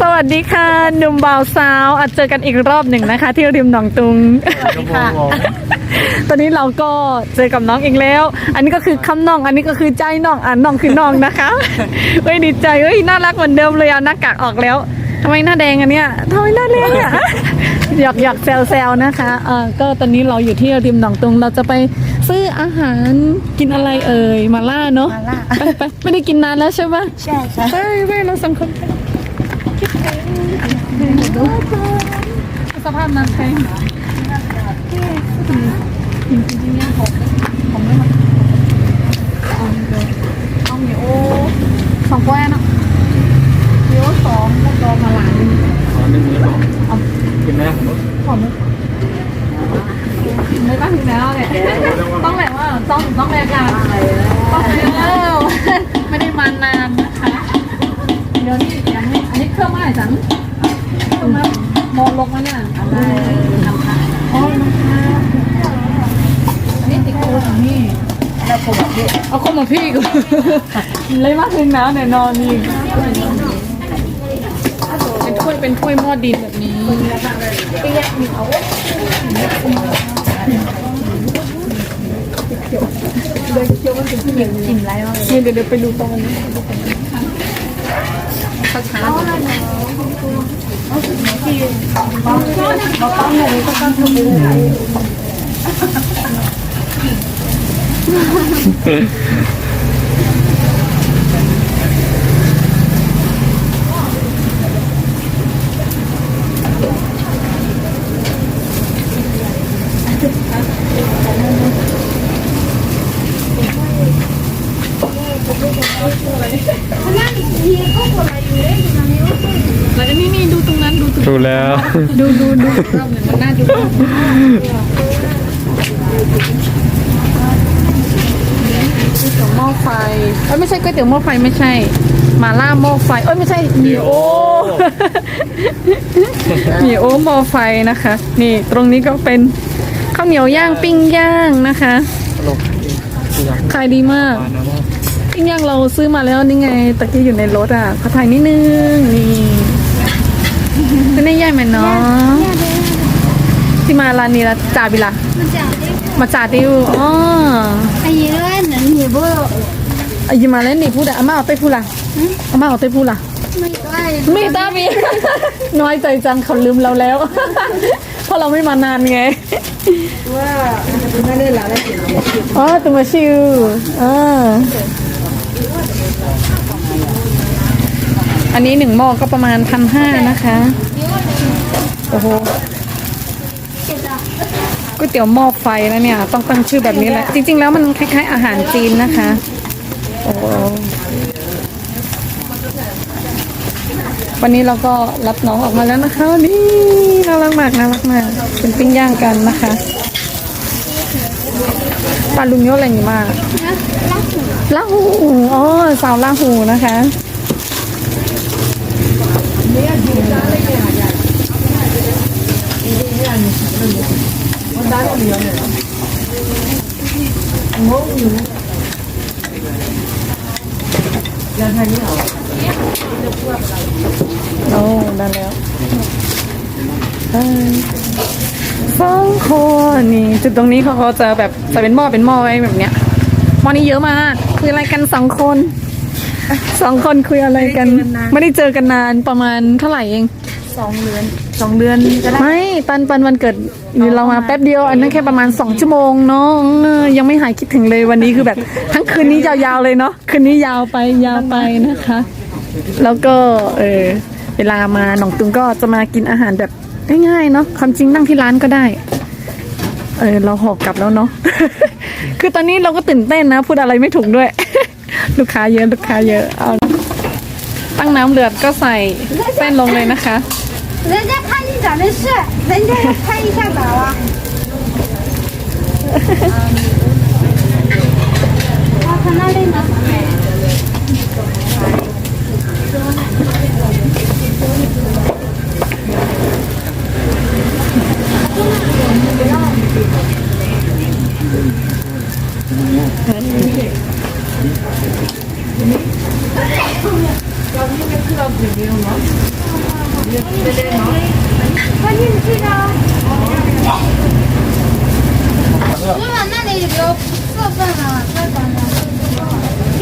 สวัสดีค่ะหนุ่มบ่าวสาวอาจเจอกันอีกรอบหนึ่งนะคะ ที่ริมหนองตุงค่ะตอนนี้เราก็เจอกับน้องอีกแล้ว อันนี้ก็คือคำน้องอันนี้ก็คือใจน้องอ่านน้องคือน้องนะคะเฮ้ยดีใจเฮ้ยน่ารักเหมือนเดิมเลยเอาหน้ากากออกแล้วทำไมหน้าแดงอันเนี้ยทำไมหน้าแดงอะหยอกหยอกแซวแซวนะคะเออก็ตอนนี้เราอยู่ที่ริมหนองตุงเราจะไปซื้ออาหารกินอะไรเอ่ยมาล่าเนาะมาล่าไปไปไม่ได้กินนานแล้วใช่ไหมใช่ค่ะเฮ้ยเว้ยเราสองค สภาพนั้นใช่จริงๆเนี่ยผมไม่มาเอาหมีโอสองแก้วนะหมีโอสองแล้วก็มาหลานหนึ่ง ขอหนึ่งมื้อหรอกินไหม ขอไหมไม่ต้องถึงแล้วเนี่ยต้องแบบว่าต้องต้องแรงงานต้องแล้วไม่ได้มานานนะคะ เดี๋ยวนี้อย่างนี้อันนี้เครื่องเมื่อไหร่จังเครื่องมามองลงมาเนี่ยอะไรทำค่ะอ๋อน้ำค่ะอันนี้ติดโคของนี่ แล้วผมแบบนี้ เอาคนมาพี่กู เลยมาถึงแล้วเนี่ยนอนนี่เป็นถ้วยเป็นถ้วยหม้อดินแบบนี้เดินเคี้ยวมันเป็นที่หนึ่งกินไรวะเดี๋ยวเดี๋ยวไปดูตรงนี้ช้าๆ แล้วนี่นี่ดูตรงนั้นดูตรงดูแล้ว ดูดูดูรอบหนึ่งมันน่าดูก๋วยเตี๋ยวหม้อไฟเอ้ยไม่ใช่ก๋วยเตี๋ยวหม้อไฟไม่ใช่หมาล่าหม้อไฟเอ้ยไม่ใช่หมีโอหมีโอหม้อไฟนะคะ นี่ตรงนี้ก็เป็นข้าวเหนียวย่างปิ้งย่างนะคะขายดีมาก ปิ้งย่างเราซื้อมาแล้วนี่ไงตะกี้อยู่ในรถอะขอถ่ายนิดนึงนี่เป็นได้ย่ายไหมเนาะที่มาร้านนี้ละจ่าบิละมันจะได้มาจ่าติวอ๋อไอ้ยี่ห้อนั้นเหี้ยบ่อายิมาเล่นนี่พูดอะอาม่าเอาเต้พูดละอาม่าเอาเต้พูดละไม่ได้ไม่ตามีน้อยใจจังเขาลืมเราแล้วเพราะเราไม่มานานไงว่าไม่ได้แล้วแล้วกินอ๋อตัวมาชิวอ่า อันนี้หนึ่งหม้อก็ประมาณพันห้านะคะ โอ้โหก๋วยเตี๋ยวหม้อไฟแล้วเนี่ย ต้องตั้งชื่อแบบนี้แหละ จริง ๆ แล้วมันคล้าย ๆ อาหารจีนนะคะ โอ้โหวันนี้เราก็รับน้องออกมาแล้วนะคะนี่น่ารักมากน่ารักมากเป็นปิ้งย่างกันนะคะปลาลุงโยอะไรนี่มากลาหูอ๋อสาวลาหูนะคะ โอ้ได้แล้วสองคนนี่จุดตรงนี้เขาก็จะแบบใส่เป็นหม้อเป็นหม้อไว้แบบเนี้ยหม้อนี้เยอะมากคุยอะไรกันสองคน สองคนคุยอะไรกัน ไม่ได้เจอกันนานประมาณเท่าไหร่เองสองเดือนสองเดือนก็ได้ไม่ปันปันวันเกิดเรามาแป๊บเดียว อันนั้นแค่ประมาณสองชั่วโมงเนาะเออยังไม่หายคิดถึงเลยวันนี้คือแบบ ทั้งคืนนี้ยาวๆเลยเนาะคืนนี้ยาวไปยาวไปนะคะ แล้วก็เออเวลามาหนองตุงก็จะมากินอาหารแบบง่ายๆเนาะความจริงนั่งที่ร้านก็ได้เออเราหอกกลับแล้วเนาะคือตอนนี้เราก็ตื่นเต้นนะ พูดอะไรไม่ถูกด้วย ลูกค้าเยอะลูกค้าเยอะเอาตั้งน้ำเดือดก็ใส่เส้นลงเลยนะคะ 人家看你长得帅，人家要看一下咋了？我看那里呢。 เร 사진 찍 어. 술 만나네 이거 없잖 아. 살 만 나.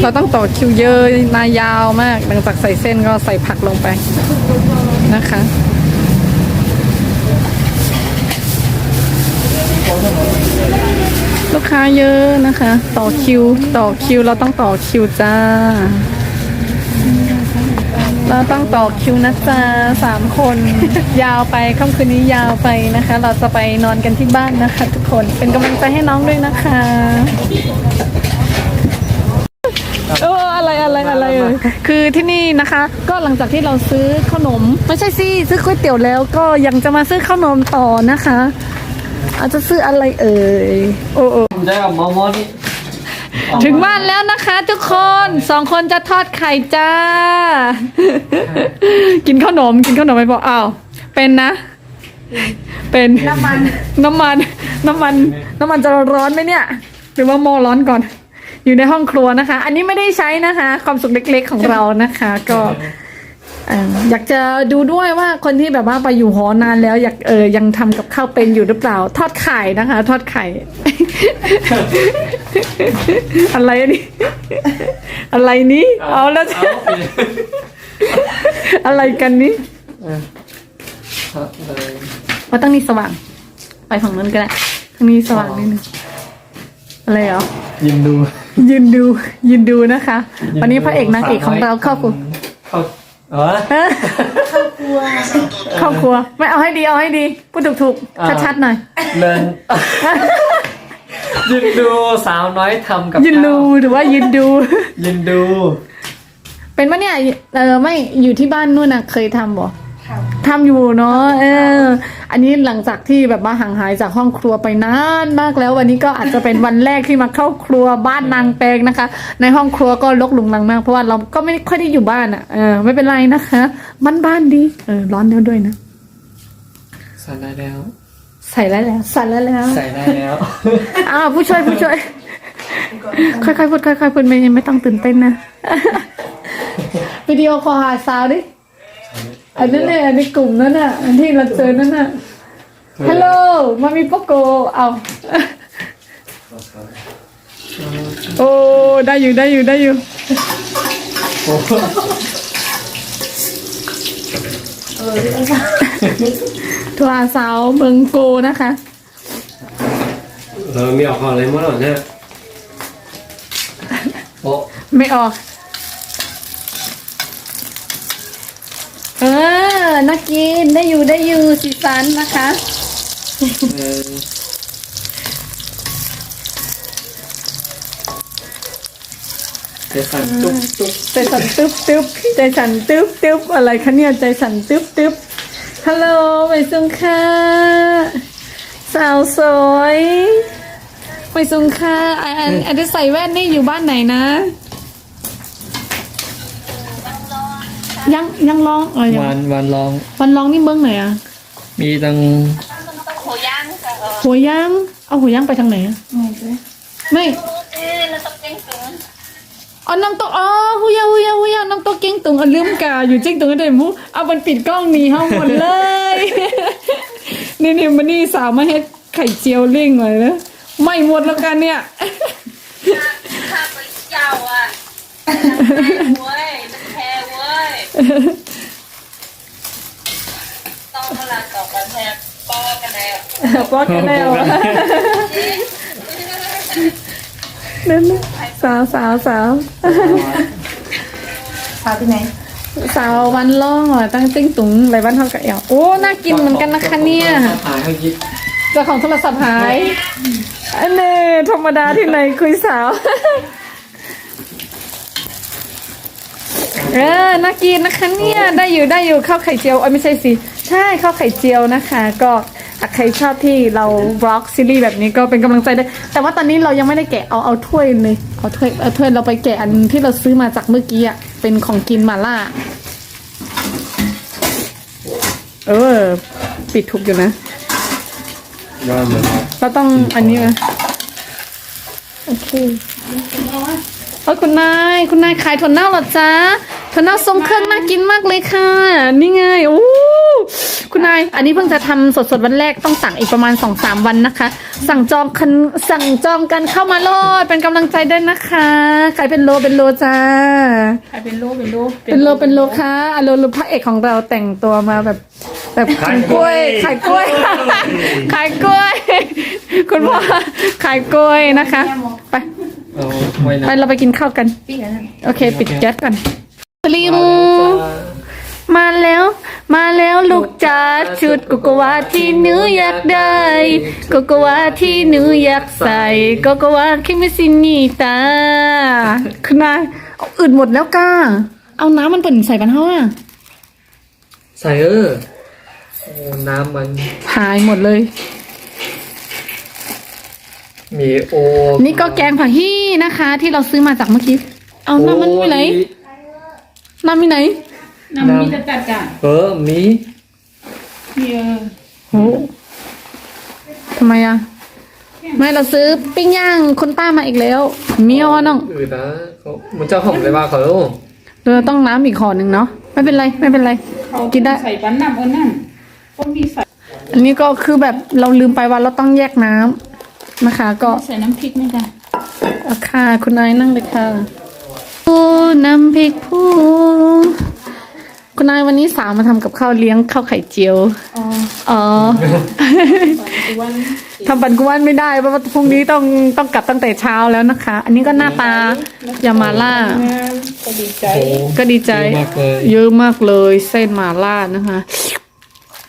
เราต้องต่อคิวเยอะนายาวมาก หลังจากใส่เส้นก็ใส่ผักลงไปนะคะ, ลูกค้าเยอะนะคะ ต่อคิว ต่อคิวเราต้องต่อคิวจ้า เราต้องต่อคิวนะจ๊ะสามคน ยาวไปค่ำคืนนี้ยาวไปนะคะ เราจะไปนอนกันที่บ้านนะคะ ทุกคนเป็นกำลังใจให้น้องด้วยนะคะเอออะไรอะไรอะไรเอ่ยคือที่นี่นะคะ ก็หลังจากที่เราซื้อขนม ไม่ใช่สิซื้อก๋วยเตี๋ยวแล้วก็ยังจะมาซื้อขนมต่อนะคะ อาจจะซื้ออะไรเอ่ย โอ้โอ้ได้กับมอมอนี่ถึงบ้านแล้วนะคะทุกคนสองคนจะทอดไข่จ้า กินขนมกินขนมไปบอกอ้าวเป็นนะ เป็นน้ำมันน้ำมันน้ำมันน้ำมันจะร้อนไหมเนี่ย หรือว่าหม้อร้อนก่อน อยู่ในห้องครัวนะคะ อันนี้ไม่ได้ใช้นะคะ ความสุขเล็กๆของเรานะคะ ก็ เอ่ออยากจะดูด้วยว่าคนที่แบบว่าไปอยู่หอนานแล้ว อยากเออยังทำกับข้าวเป็นอยู่หรือเปล่า ทอดไข่นะคะ ทอดไข่ อะไรอันนี้อะไรนี้เอาแล้วเอาไปเลยอะไรกันนี้ครับเลยว่าตั้งนี้สว่าง ไปฝั่งนั้นก็ได้ทางนี้สว่างนิดนึงอะไรเหรอ ยินดูยืนดูยืนดูนะคะ วันนี้พระเอกนางเอกของเราเข้าครัวเข้า เออ เข้าครัว ไม่เอาให้ดีเอาให้ดี พูดถูกอ่า ๆ ชัดๆหน่อยเดินยินดูสาวน้อยทำกับยืนดูหรือว่ายืนดูยินดู เป็นปะเนี่ย เออไม่อยู่ที่บ้านนู่นน่ะเคยทำบ่ ทำอยู่เนาะเออ อันนี้หลังจากที่แบบว่าห่างหายจากห้องครัวไปนานมากแล้ว วันนี้ก็อาจจะเป็นวันแรกที่มาเข้าครัวบ้านนางแปงนะคะ ในห้องครัวก็ลกหลุงลังมากเพราะว่าเราก็ไม่ค่อยได้อยู่บ้านอะเออไม่เป็นไรนะคะบ้านบ้านๆดีเออร้อนแล้วด้วยนะใส่ได้แล้ว ใส่แล้วแล้วใส่แล้วแล้วใส่ได้แล้วอ้าวผู้ช่วยผู้ช่วย ค่อยๆพูดค่อยๆพูดไม่ไม่ต้องตื่นเต้นนะวิดีโอคอลหาสาวดิ อันนั้นเนี่ยในกลุ่มนั้นน่ะ อันที่เราเจอนั่นน่ะฮัลโหลมามีโปโกเอาโอ้ได้อยู่ได้อยู่ได้อยู่โอ้โหทัวร์สาวเมืองโกนะคะ เรามีออกอะไรมั้งเหรอเนี่ยโอ้ไม่ออก เออน่ากินได้อยู่ได้อยู่สีสันนะคะ เออเดี๋ยวสั่นตุ๊บตุ๊บใจสั่นตึ๊บตึ๊บใจสั่นตึ๊บตึ๊บอะไรคะเนี่ยใจสั่นตึ๊บตึ๊บฮัลโหลไปซุงค่ะสาวสวยไปซุงค่ะอันอันอันที่ใส่แว่นนี่อยู่บ้านไหนนะ ยังยังร้องเออยังวันวันลอง วันร้องนี่เบื้องไหนอะมีตังหัวย่างเอาหัวย่างไปทางไหนอะไม่อ๋อน้ำตกอ๋อหุยาหุยาหุยาน้ำตกเก้งตุงอะลืมกาอยู่จริงตุงก็ได้มูเอามันปิดกล้องหนีเฮาหมดเลยนี่นี่มันนี่สาวมาเฮ็ดไข่เจียวเร่งหน่อยนะไม่หมดแล้วกันเนี่ยข้าไปเจ้าอะเว้ยมันแพ้เว้ย ต้องพลังต่อกันแทบป้อกันแล้วป้อกันแล้วนั่นสาวสาวสาวสาวที่ไหนสาววันล่องตั้งติ้งตุ๋งอะไรบ้านเท่ากับเอวโอ้น่ากินเหมือนกันนะคะเนี่ยเจ้ของโทรศัพท์หายอันเน่ธรรมดาที่ไหนคุยสาว เออน่ากินนะคะเนี่ยได้อยู่ได้อยู่ข้าวไข่เจียวเอ้ยไม่ใช่สิใช่ข้าวไข่เจียวนะคะ ก็ถ้าใครชอบที่เราบล็อกซีรีส์แบบนี้ก็เป็นกำลังใจได้ แต่ว่าตอนนี้เรายังไม่ได้แกะเอาเอาถ้วยเลยเอาถ้วยเอาถ้วยเราไปแกะอันที่เราซื้อมาจากเมื่อกี้อะเป็นของกินมาล่า เออ ปิดถูกอยู่นะว่าเหมือนเราต้องอันนี้นะโอเคโอ้ยคุณนาย คุณนายขายถั่วเน่าเหรอจ๊ะ ถั่วเน่าทรงเครื่องน่ากินมากเลยค่ะ นี่ไงโอ้าย อันนี้เพิ่งจะทำสดๆวันแรกต้องสั่งอีกประมาณ2อสามวันนะคะ สั่งจองคันสั่งจองกันเข้ามาโลดเป็นกำลังใจด้วยนะคะใครเป็นโลเป็นโลจ้าใครเป็นโลเป็นโลเป็นโลเป็นโลค่ะอโลโลพระเอกของเราแต่งตัวมาแบบแบบขายกล้วยขายกล้วยขายกล้วย คุณพ่อขายกล้วยนะคะ ไปเอาไว้นะไปเราไปกินข้าวกัน โอเค ปิดแก๊สก่อน สลิมมาแล้ว มาแล้วลูกจ๋าชุดโกโกวาที่หนูอยากได้โกโกวาที่หนูอยากใส่โกโกวาคิมิซินีตาคุณนายเอาอื่นหมดแล้วก้า เอาน้ำมันเปิ่นใส่ปันเฮาอะใส่เออโอ้น้ำมันหายหมดเลย มีโอนี่ก็แกงผักฮี่นะคะ ที่เราซื้อมาจากเมื่อกี้ เอาน้ำมันไปไหน น้ำไปไหน น้ำมีจะจัดจ้ะเออมีมีเออโอ้ทำไมอะ ไม่เราซื้อปิ้งย่างคุณป้ามาอีกแล้วเมียวน้อง อือนะเขามันเจ้าของเลยว่าเขาเราต้องน้ำอีกห่อหนึ่งเนาะไม่เป็นไรไม่เป็นไร เขากินได้ ใส่ปั้นน้ำเออนั่นก็มีใส่อันนี้ก็คือแบบเราลืมไปว่าเราต้องแยกน้ำนะคะ ก็ใส่น้ำพริกไหมจ้ะเอาค่ะคุณนายนั่งเลยค่ะปู น้ำพริกผู้คุณนายวันนี้สาวมาทำกับข้าวเลี้ยงข้าวไข่เจียว อ๋ออ๋อวันทำปันกวนไม่ได้เพราะว่าพรุ่งนี้ต้องต้องกลับตั้งแต่เช้าแล้วนะคะ อันนี้ก็หน้าตายามาล่า ก็ดีใจโอ้ก็ดีใจ เยอะมากเลยเยอะมากเลยเส้นหมาล่านะคะ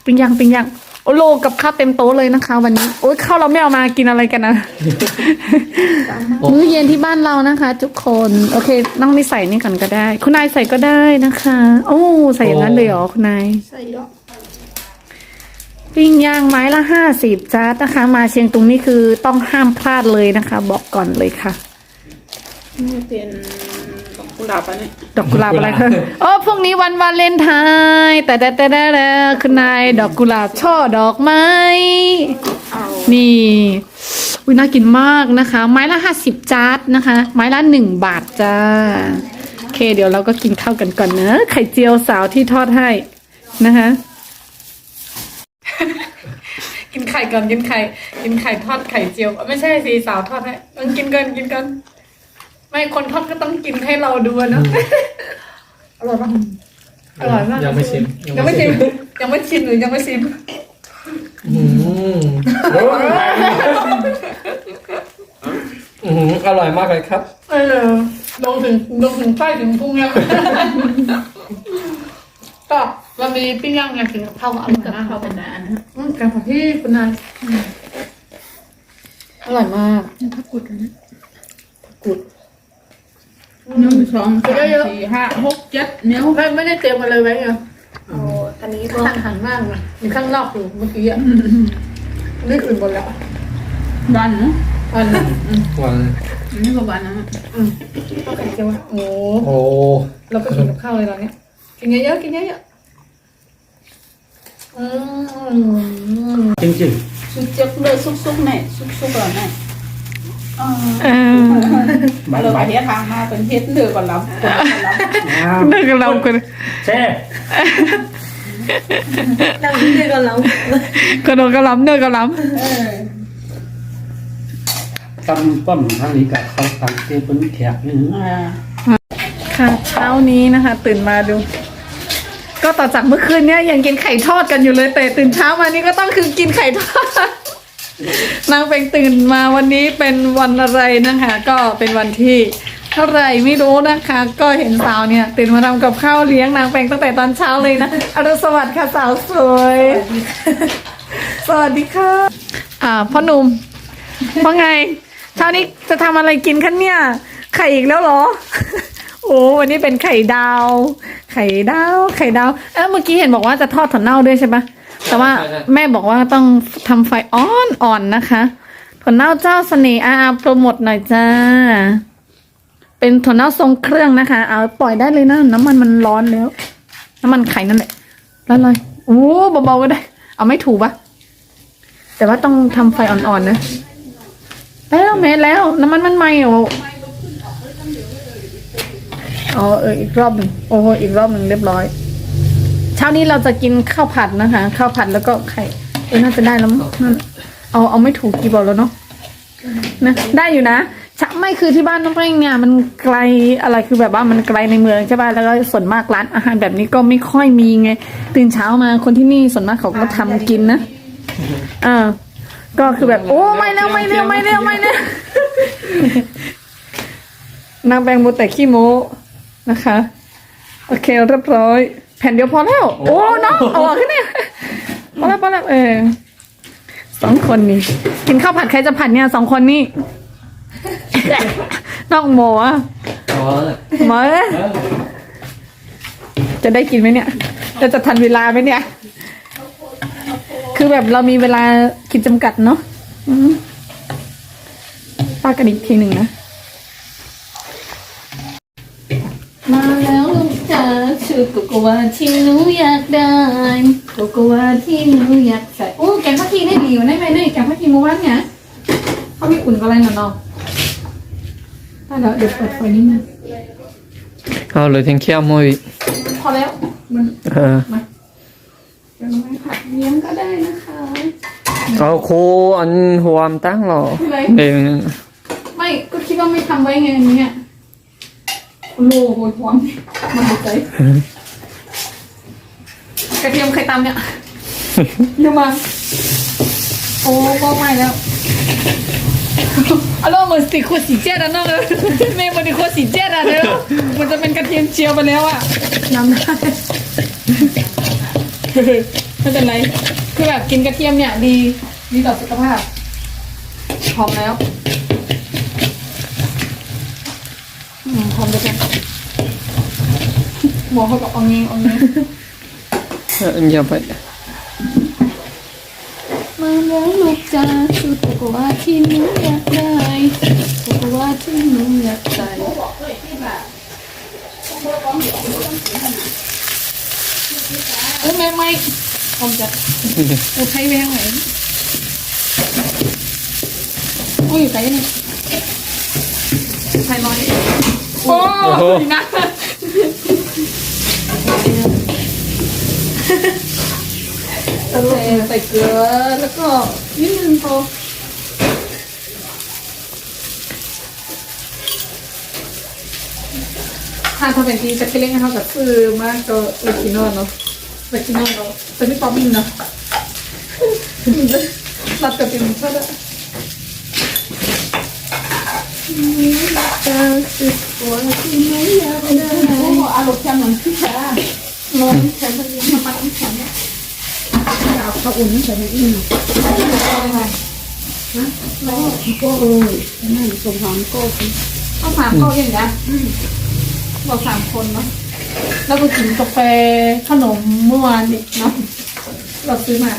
ปิ้งย่างปิ้งย่าง โอโลกับข้าวเต็มโต๊ะเลยนะคะ วันนี้ โอ้ยข้าวเราไม่เอามากินอะไรกันนะ มื้อเย็นที่บ้านเรานะคะ ทุกคน โอเค น้องนี่ใส่นี่ก่อนก็ได้ คุณนายใส่ก็ได้นะคะ โอ้ใส่อย่างนั้นเลยเหรอคุณนายใส่ดอกปิ้งย่างไม้ละห้าสิบจาร์ดนะคะ มาเชียงตุงนี่คือต้องห้ามพลาดเลยนะคะ บอกก่อนเลยค่ะนี่เป็นดอ กกุหลาบอันนี้ดอกกุหลาบอะไรคะโอ้พรุ่งนี้วันวาเลนไทน์แต่แต่แต่แต่แต่คุณนายดอกกุหลาบช่อดอกไม้เอานี่วิน่ากินมากนะคะ ไม้ละห้าสิบจาร์ดนะคะ ไม้ละหนึ่งบาทจ้าโอเค เดี๋ยวเราก็กินข้าวกันก่อนเนอะไข่เจียวสาวที่ทอดให้นะคะกินไข่ก่อนกินไข่ กินไข่ทอดไข่เจียว ไม่ใช่สีสาวทอดให้เออกินกันกินกัน ไม่คนทอดก็ต้องกินให้เราดูอะเนอะอร่อยปะอร่อยมากยังไม่ชิมยังไม่ชิมยังไม่ชิมหรือยังไม่ชิมอืมอืมอร่อยมากเลยครับเออลงถึงลงถึงใต้ถึงพุงแล้วก็เรามีปิ้งย่างไงกินกับข้าวก็อร่อยกับมากข้าวเป็นอันนะอืมแกงผักที่คุณนายอร่อยมากนี่ผักกุดอันนี้กุด หนึ่งสองสามสี่ห้าหกเจ็ดเนี้ยไม่ไม่ได้เตรียมมาเลยไว้ไงโอ้อันนี้ก็ข้างหันมากเลยมีข้างนอกอยู่เมื่อกี้อะนี่อื่นหมดแล้ววันเนาะอันนี้หวานอันนี้ก็วันนะอืมข้าวไข่เจียวอะโอ้โอ้เราไปกินกับข้าวเลยตอนเนี้ยกินเยอะๆกินเยอะๆอืมจริงจริงซุปเจ็บเลยซุกๆเนี่ยซุกๆก่อนเนี่ย อ๋อเออเราไปเฮ็ดทางมาเป็นเฮ็ดเดือก่อนรับก่อนรับเลิกกับเราคนแช่เราไม่ได้กับเรากระโดดกระหล้ำเนินกระหล้เออตำป้อมทางนี้กับเขาทางเต้เป็นแถบนี่อ่าำค่ะเช้านี้นะคะ ตื่นมาดู ก็ต่อจากเมื่อคืนเนี้ยยังกินไข่ทอดกันอยู่เลยแต่ตื่นเช้ามานี่ก็ต้องคือกินไข่ทอด นางเป็นตื่นมาวันนี้เป็นวันอะไรนะคะ ก็เป็นวันที่เท่าไรไม่รู้นะคะ ก็เห็นสาวเนี่ยตื่นมาทำกับข้าวเลี้ยงนางแปงตั้งแต่ตอนเช้าเลยนะอรุณสวัสดิ์ค่ะสาวสวยสวัสดีค่ะอ่าพ่อหนุ่มว่าไงเช้านี้จะทำอะไรกินคะเนี่ย ไข่อีกแล้วเหรอ โอ้วันนี้เป็นไข่ดาว ไข่ดาว ไข่ดาวเอ้เมื่อกี้เห็นบอกว่าจะทอดถั่วเน่าด้วยใช่ปะ แต่ว่าแม่บอกว่าต้องทำไฟอ่อนอ่อนนะคะ ถั่วเน่าเจ้าเสน่ห์อาโปรโมทหน่อยจ้า เป็นถั่วเน่าทรงเครื่องนะคะ เอาปล่อยได้เลยนะ น้ำมันมันร้อนแล้ว น้ำมันไข่นั่นแหละร้อนเลยโอ้เบาๆก็ได้ เอาไม่ถูกปะแต่ว่าต้องทำไฟอ่อนๆนะแล้วเมแล้วน้ำมันมันไหมโอ้อ๋อเอออีกรอบหนึ่งโอ้โหอีกรอบหนึ่งเรียบร้อยเช้านี้เราจะกินข้าวผัดนะคะข้าวผัดแล้วก็ไข่เออน่าจะได้แล้วมั้งนั่นเอาเอาไม่ถูกกี่บอกแล้วเนาะนะได้อยู่นะชะไม่คือที่บ้านน้องแป้งเนี่ยมันไกลอะไรคือแบบว่ามันไกลในเมืองใช่ป่ะแล้วก็ส่วนมากร้านอาหารแบบนี้ก็ไม่ค่อยมีไง ตื่นเช้ามาคนที่นี่ส่วนมากเขาก็ทำกินนะอ่าก็คือแบบ โอ้ไม่แล้วไม่แล้วไม่แล้วไม่แล้วนางแบงโมแต่ขี้โมนะคะ โอเคเรียบร้อย แผ่นเดียวพอแล้ว โอ้น้องเอาออกขึ้นเนี่ยพอแล้วพอแล้วเออสองคนนี่กินข้าวผัดใครจะผัดเนี่ยสองคนนี่น้องโมอะ Có rồi. หมอเอ้ยจะได้กินไหมเนี่ยจะจะทันเวลาไหมเนี่ย คือแบบเรามีเวลาคิดจำกัดเนาะอืมป้ากันอีกทีหนึ่งนะ มาแล้ว ลูกจ๋าชุดโกโกวาที่หนูอยากได้โกโกวาที่หนูอยากใส่โอ้แกงพักทีได้ดีอยู่ได้ไหมเนี่ยแกงพักทีเมื่อวานเนี่ยเขามีอุ่นก็อะไรหน่อยเนาะได้แล้วเดี๋ยวเปิดไฟนิดนึงเอาเลยทิ้งเขี้ยวมวยพอแล้วมันเออเดี๋ยวเราไปผัดเลี้ยงก็ได้นะคะเอาโคอันหัวมตั้งหรออะไรเองไม่ก็คิดว่าไม่ทำไว้ไงอันนี้เนี่ย โอ้โหโหยพร้อมมันหมดใจกระเทียมใครตำเนี่ยเดี๋ยวมา โอ้ก็ไม่แล้วอารมณ์เหมือนสีขวดสีเจ็ดอะน้องเออเมย์มันเป็นขวดสีเจ็ดอะเด้อมันจะเป็นกระเทียมเจียวไปแล้วอะยำได้ไม่เป็นไรคือแบบกินกระเทียมเนี่ยดีดีต่อสุขภาพพร้อมแล้วอืมพร้อมแล้วกันหมอเขาบอกเอางี้เอางี้เอออย่าไปมาแล้วลูกจ้าชุดโกโกวาที่หนูอยากได้โกโกวาที่หนูอยากใส่เอ้ยไม่ไม่ผมจะเอาใช้แวงไหนโอ้ย อยู่ไกลนี่ใส่เกลือแล้วก็นิดนึงพอถ้าทำเป็นทีจะไปเล่นให้เขากับซื้อมากก็เลกินอนเนาะเลกินอนเนาะแต่พี่ปอมินเนาะรับกับเป็นเท่าไหร่จะคือตัวที่ไม่อยากได้โอ้อารมณ์จังเหมือนพี่ชาลองแขนตัวนี้มาปัดแขนเนี่ย เขาอุ่นใส่ในอิ่มก็เออนั่นสมหอมก็เอาสามก็อย่างเงี้ยเราสามคนเนาะแล้วก็กินกาแฟขนมเมื่อวานอีกเนาะเราซื้อมา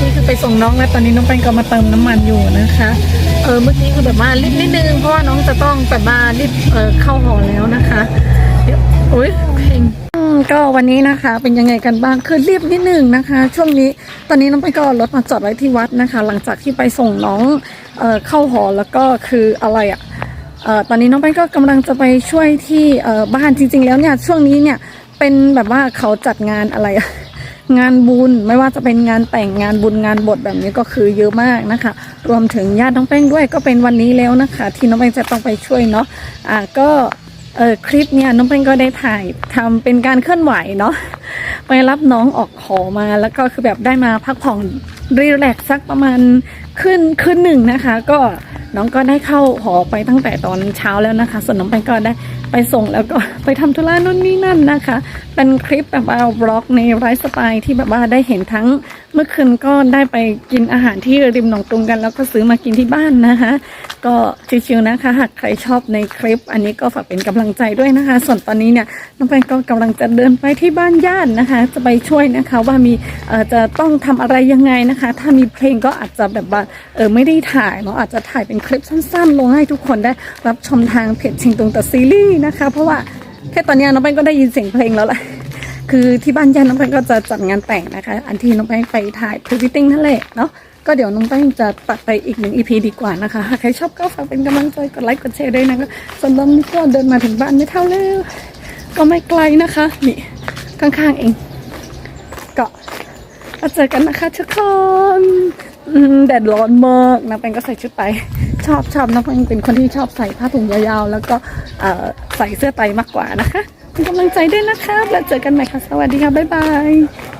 กี้คือไปส่งน้องแล้วตอนนี้น้องแป้งก็มาเติมน้ำมันอยู่นะคะ เออเมื่อกี้คือแบบว่ารีบนิดนึงเพราะว่าน้องจะต้องแบบว่ารีบเออเข้าหอแล้วนะคะเดี๋ยวโอ้ยเพลงก็วันนี้นะคะเป็นยังไงกันบ้างคือรีบนิดนึงนะคะ ช่วงนี้ตอนนี้น้องแป้งก็รถมาจอดไว้ที่วัดนะคะ หลังจากที่ไปส่งน้องเออเข้าหอแล้วก็คืออะไรอะเอ่อตอนนี้น้องแป้งก็กำลังจะไปช่วยที่เออบ้านจริง ๆ แล้วเนี่ยช่วงนี้เนี่ยเป็นแบบว่าเขาจัดงานอะไรอะ งานบุญไม่ว่าจะเป็นงานแต่งงานบุญงานบทแบบนี้ก็คือเยอะมากนะคะ รวมถึงญาติน้องแป้งด้วยก็เป็นวันนี้แล้วนะคะ ที่น้องแป้งจะต้องไปช่วยเนาะอ่าก็เออคลิปเนี่ยน้องแป้งก็ได้ถ่ายทำเป็นการเคลื่อนไหวเนาะไปรับน้องออกขอมาแล้วก็คือแบบได้มาพักผ่อนรีแลกซ์สักประมาณขึ้นขึ้นหนึ่งนะคะ ก็น้องก็ได้เข้าหอไปตั้งแต่ตอนเช้าแล้วนะคะ ส่วนน้องแป้งก็ได้ ไปส่งแล้วก็ไปทำธุระนู่นนี่นั่นนะคะ เป็นคลิปแบบว่าบล็อกในไลฟ์สไตล์ที่แบบว่าได้เห็นทั้งเมื่อคืนก็ได้ไปกินอาหารที่ริมหนองตุงกัน แล้วก็ซื้อมากินที่บ้านนะคะ ก็ชิวๆนะคะ หากใครชอบในคลิป อันนี้ก็ฝากเป็นกำลังใจด้วยนะคะ ส่วนตอนนี้เนี่ยน้องแป้งก็กำลังจะเดินไปที่บ้านญาตินะคะ จะไปช่วยนะคะว่ามีเอ่อจะต้องทำอะไรยังไงนะคะ ถ้ามีเพลงก็อาจจะแบบว่าเออไม่ได้ถ่ายเนาะอาจจะถ่ายเป็นคลิปสั้นๆ ลงให้ทุกคนได้รับชมทางเพจชิงตุงแต่ซีรีส์นะคะ เพราะว่าแค่ตอนนี้น้องแป้งก็ได้ยินเสียงเพลงแล้วแหละคือที่บ้านญาติน้องแป้งก็จะจัดงานแต่งนะคะ อันที่น้องแป้งไปถ่ายพรีวิตติ้งนั่นแหละเนาะก็เดี๋ยวน้องแป้งจะตัดไปอีกหนึ่งอีพีดีกว่านะคะหากใครชอบก็ฝากเป็นกำลังใจกดไลค์กดแชร์ด้วยนะคะสำหรับนี้ก็เดินมาถึงบ้านไม่เท่าแล้วก็ไม่ไกลนะคะนี่ข้างๆเองก็มาเจอกันนะคะทุกคน แดดร้อนมากนางเป้งก็ใส่ชุดไป ชอบชอบนางเป้งเป็นคนที่ชอบใส่ผ้าถุงยาวๆ แล้วก็ใส่เสื้อไตมากกว่านะคะเป็นกำลังใจด้วยนะคะ แล้วเจอกันใหม่ค่ะ สวัสดีค่ะ บ๊ายบาย